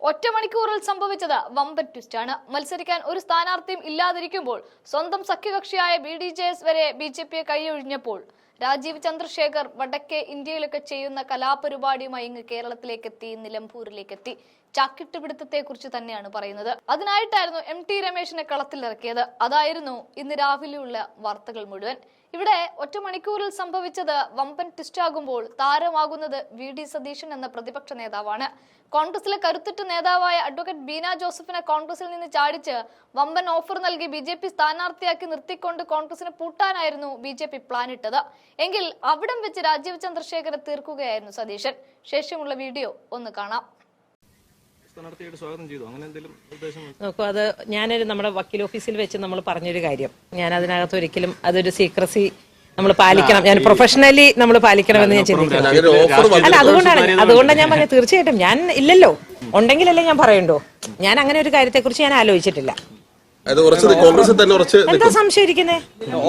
ഒറ്റ മണിക്കൂറിൽ സംഭവിച്ചത് വമ്പൻ ട്വിസ്റ്റാണ് മത്സരിക്കാൻ ഒരു സ്ഥാനാർത്ഥിയും ഇല്ലാതിരിക്കുമ്പോൾ സ്വന്തം സഖ്യകക്ഷിയായ ബി ഡി ജെ എസ് വരെ ബി ജെ പിയെ കൈയൊഴിഞ്ഞപ്പോൾ രാജീവ് ചന്ദ്രശേഖർ വടക്കേ ഇന്ത്യയിലൊക്കെ ചെയ്യുന്ന കലാപരിപാടിയുമായി ഇങ്ങ് കേരളത്തിലേക്ക് എത്തി നിലമ്പൂരിലേക്ക് എത്തി ചാക്കിട്ടുപിടുത്തത്തെ കുറിച്ച് തന്നെയാണ് പറയുന്നത്. അതിനായിട്ടായിരുന്നു എം ടി രമേശിനെ കളത്തിലിറക്കിയത്. അതായിരുന്നു ഇന്ന് രാവിലെയുള്ള വാർത്തകൾ മുഴുവൻ. ഇവിടെ ഒറ്റ മണിക്കൂറിൽ സംഭവിച്ചത് വമ്പൻ ട്വിസ്റ്റാകുമ്പോൾ താരമാകുന്നത് വി ഡി സതീശൻ എന്ന പ്രതിപക്ഷ നേതാവാണ്. കോൺഗ്രസിലെ കരുത്തുറ്റ നേതാവായ അഡ്വക്കേറ്റ് ബീന ജോസഫിനെ കോൺഗ്രസിൽ നിന്ന് ചാടിച്ച് വമ്പൻ ഓഫർ നൽകി ബി ജെ പി സ്ഥാനാർത്ഥിയാക്കി നിർത്തിക്കൊണ്ട് കോൺഗ്രസിനെ പൂട്ടാനായിരുന്നു ബി ജെ പി പ്ലാനിട്ടത് എങ്കിൽ അവിടം വെച്ച് രാജീവ് ചന്ദ്രശേഖരെ തീർക്കുകയായിരുന്നു സതീശൻ. ശേഷമുള്ള വീഡിയോ ഒന്ന് കാണാം. സ്വാഗതം ചെയ്തു. അങ്ങനെ എന്തെങ്കിലും ഉദ്ദേശം നോക്കൂ അത് ഞാനൊരു നമ്മുടെ വക്കീൽ ഓഫീസിൽ വെച്ച് നമ്മൾ പറഞ്ഞൊരു കാര്യം. ഞാൻ അതിനകത്ത് ഒരിക്കലും അതൊരു സീക്രസി നമ്മൾ പാലിക്കണം. ഞാൻ പ്രൊഫഷണലി നമ്മൾ പാലിക്കണമെന്ന് ഞാൻ ചിന്തിക്കുന്നു. അല്ല അതുകൊണ്ടാണ് അതുകൊണ്ടാണ് ഞാൻ പറഞ്ഞത് തീർച്ചയായിട്ടും. ഞാൻ ഇല്ലല്ലോ. ഉണ്ടെങ്കിലല്ലേ ഞാൻ പറയണ്ടോ? ഞാൻ അങ്ങനെ ഒരു കാര്യത്തെക്കുറിച്ച് ഞാൻ ആലോചിച്ചിട്ടില്ല. എന്താ സംശയിക്കുന്നേ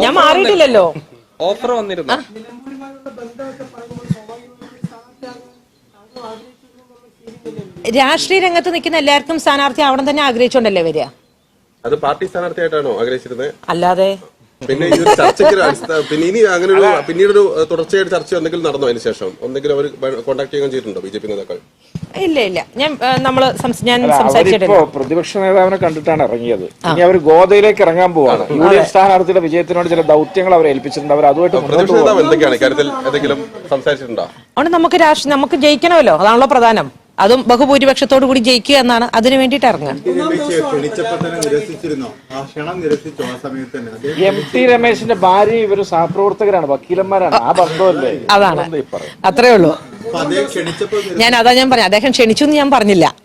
ഞാൻ മാറിയിട്ടില്ലല്ലോ. ഓഫർ വന്നിരുന്നു? രാഷ്ട്രീയ രംഗത്ത് നിൽക്കുന്ന എല്ലാവർക്കും സ്ഥാനാർത്ഥി അവിടെ തന്നെ ആഗ്രഹിച്ചുകൊണ്ടല്ലേ വരിക? അത് പാർട്ടി സ്ഥാനാർത്ഥിയായിട്ടാണോ ആഗ്രഹിച്ചിരുന്നത് അല്ലാതെ. പിന്നെ ഈ ഒരു ചർച്ചയ്ക്ക് പിന്നെ ഇനി അങ്ങനെ ഒരു പിന്നീട് ഒരു തുടർച്ചയായിട്ട് ചർച്ച എന്തെങ്കിലും നടന്നോ അതിന് ശേഷം? എന്തെങ്കിലും അവർ കോൺടാക്ട് ചെയ്യുകയും ചെയ്തിട്ടുണ്ടോ ബി ജെ പി നേതാക്കൾ? ഇല്ല ഇല്ല. ഞാൻ നമ്മൾ ഞാൻ സംസാരിച്ചിട്ടില്ല. പ്രതിപക്ഷ നേതാവിനെ കണ്ടിട്ടാണ് ഇറങ്ങിയത്. ഇനി അവർ ഗോതയിലേക്ക് ഇറങ്ങാൻ പോവാണ്. യു ഡി എഫ് സ്ഥാനാർത്ഥിയുടെ വിജയത്തിനോട് ചില ദൗത്യങ്ങൾ അവർ ഏൽപ്പിച്ചിട്ടുണ്ട്. അവർ അതുമായിട്ട് എന്തൊക്കെയാണ്? എന്തെങ്കിലും സംസാരിച്ചിട്ടുണ്ടോ? അതുകൊണ്ട് നമുക്ക് രാഷ്ട്രീയം നമുക്ക് ജയിക്കണമല്ലോ. അതാണല്ലോ പ്രധാനം. അതും ബഹുഭൂരിപക്ഷത്തോടു കൂടി ജയിക്കുക എന്നാണ് അതിനു വേണ്ടിയിട്ട് ഇറങ്ങുക. എം ടി രമേശിന്റെ ഭാര്യ ഇവർ സഹപ്രവർത്തകരാണ് വക്കീലന്മാരാണ്. ആ ബന്ധമല്ലേ? അതാണ്. അത്രേ ഉള്ളൂ. ഞാൻ അതാ ഞാൻ പറഞ്ഞു. അദ്ദേഹം ക്ഷണിച്ചു എന്ന് ഞാൻ പറഞ്ഞില്ല.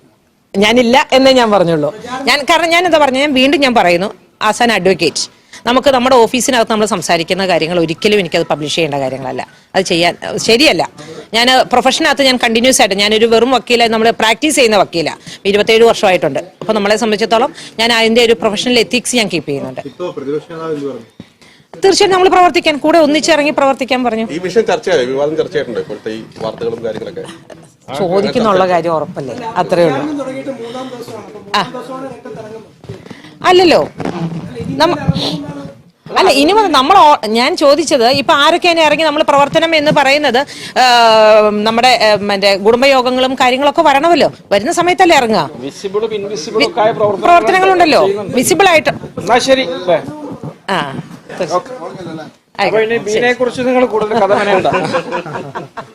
ഞാനില്ല എന്നേ ഞാൻ പറഞ്ഞുള്ളൂ. ഞാൻ കാരണം ഞാൻ എന്താ പറഞ്ഞു? ഞാൻ വീണ്ടും ഞാൻ പറയുന്നു. As an advocate. നമുക്ക് നമ്മുടെ ഓഫീസിനകത്ത് നമ്മൾ സംസാരിക്കുന്ന കാര്യങ്ങൾ ഒരിക്കലും എനിക്കത് പബ്ലിഷ് ചെയ്യേണ്ട കാര്യങ്ങളല്ല. അത് ചെയ്യാൻ ശരിയല്ല. ഞാൻ പ്രൊഫഷനകത്ത് ഞാൻ കണ്ടിന്യൂസ് ആയിട്ട് ഞാനൊരു വെറും വക്കീല നമ്മൾ പ്രാക്ടീസ് ചെയ്യുന്ന വക്കീല. ഇരുപത്തേഴ് വർഷമായിട്ടുണ്ട്. അപ്പോൾ നമ്മളെ സംബന്ധിച്ചിടത്തോളം ഞാൻ അതിന്റെ ഒരു പ്രൊഫഷണൽ എത്തിക്സ് ഞാൻ കീപ്പ് ചെയ്യുന്നുണ്ട്. തീർച്ചയായും നമ്മൾ പ്രവർത്തിക്കാൻ കൂടെ ഒന്നിച്ചിറങ്ങി പ്രവർത്തിക്കാൻ പറഞ്ഞു. ഈ വിഷയം ചർച്ചയായി? വിവാദം ചർച്ചയായിട്ടുണ്ട് ഇപ്പോഴത്തെ ഈ വാർത്തകളും കാര്യങ്ങളൊക്കെ? ചോദിക്കുന്നുള്ള കാര്യം ഉറപ്പല്ലേ? അത്രേ ഉള്ളൂ. അല്ലല്ലോ. നമ്മ- അല്ല ഇനി മുതൽ നമ്മൾ ഞാൻ ചോദിച്ചത് ഇപ്പൊ ആരൊക്കെയാണ് ഇറങ്ങി നമ്മൾ പ്രവർത്തനം എന്ന് പറയുന്നത്? നമ്മുടെ മറ്റേ കുടുംബയോഗങ്ങളും കാര്യങ്ങളൊക്കെ വരണമല്ലോ? വരുന്ന സമയത്തല്ലേ ഇറങ്ങുക? പ്രവർത്തനങ്ങളുണ്ടല്ലോ. വിസിബിൾ ആയിട്ട്. ശരി? ആ. അപ്പൊ ഇനി ബീനെ കുറിച്ച് നിങ്ങൾ കൂടുതൽ കഥ